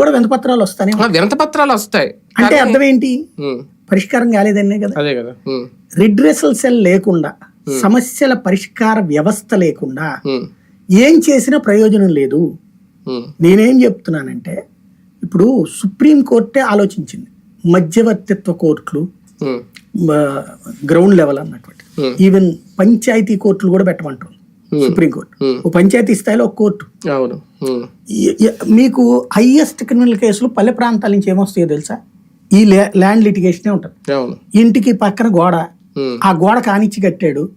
కూడా వినపత్రాలు వస్తానే ఆ, వినతి పత్రాలు వస్తాయి. అంటే అర్థం ఏంటి పరిష్కారం కాలేదనే కదా. అదే కదా. రిడ్రెసల్ సెల్ లేకుండా సమస్యల పరిష్కార వ్యవస్థ లేకుండా ఏం చేసినా ప్రయోజనం లేదు. నేనేం చెప్తున్నానంటే ఇప్పుడు సుప్రీం కోర్టే ఆలోచించింది. మధ్యవర్తిత్వ కోర్టులు గ్రౌండ్ లెవెల్ అన్నటువంటి. ఈవెన్ పంచాయతీ కోర్టులు కూడా పెట్టమంటారు Hmm. Supreme court. Hmm. ఓ పంచాయతీ స్థాయిలో ఒక కోర్టు. అవును. ఈ- ఈ- మీకు హైయెస్ట్ క్రిమినల్ కేసులు పల్లె ప్రాంతాల నుంచి ఏమొస్తాయో తెలుసా? ఈ ల్యాండ్ లిటిగేషనే ఉంటుంది. ఇంటికి పక్కన గోడ. ఆ గోడ కానిచ్చి కట్టాడు.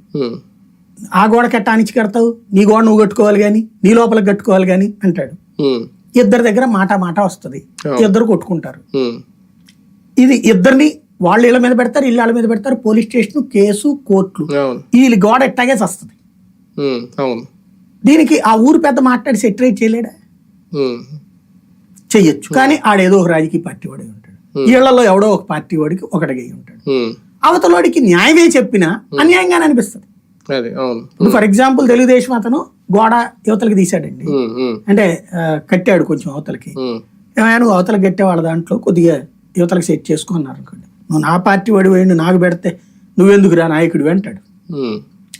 ఆ గోడ కట్ట ఆనిచ్చి కడతావు. నీ గోడ నువ్వు కట్టుకోవాలి కానీ నీ లోపల కట్టుకోవాలి కానీ అంటాడు. ఇద్దరి దగ్గర మాట మాట వస్తుంది. ఇద్దరు కొట్టుకుంటారు. ఇది ఇద్దరిని వాళ్ళు ఇళ్ళ మీద పెడతారు ఇళ్ళ మీద పెడతారు పోలీస్ స్టేషన్ కేసు కోర్టులు. వీళ్ళు గోడ ఎట్టాగే వస్తుంది అవును. దీనికి ఆ ఊరు పెద్ద మాట్లాడి సెటరేట్ చేయలేడా? చెయ్యొచ్చు. కానీ ఆడేదో ఒక రాజకీయ పార్టీ వాడి ఉంటాడు. వీళ్ళలో ఎవడో ఒక పార్టీ వాడికి ఒకటిగా ఉంటాడు. అవతలోడికి న్యాయమే చెప్పినా అన్యాయంగానే అనిపిస్తుంది. ఫర్ ఎగ్జాంపుల్ తెలుగుదేశం అతను గోడ యువతలకి తీశాడండి. అంటే కట్టాడు కొంచెం అవతలకి. ఏమైనా అవతలకి కట్టే వాళ్ళ దాంట్లో కొద్దిగా యువతలకు సెట్ చేసుకున్నారు అనుకోండి. నువ్వు నా పార్టీ వాడి వేయండి నాకు పెడితే నువ్వెందుకు రా నాయకుడు అంటాడు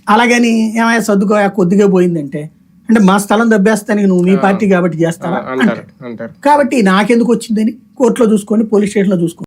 అలాగని ఏమైనా సర్దుకో కొద్దిగా పోయిందంటే. అంటే మా స్థలం దబ్బేస్తానికి నువ్వు నీ పార్టీ కాబట్టి చేస్తావా? అంటారు. కాబట్టి నాకెందుకు వచ్చిందని కోర్టులో చూసుకొని పోలీస్ స్టేషన్లో చూసుకొని.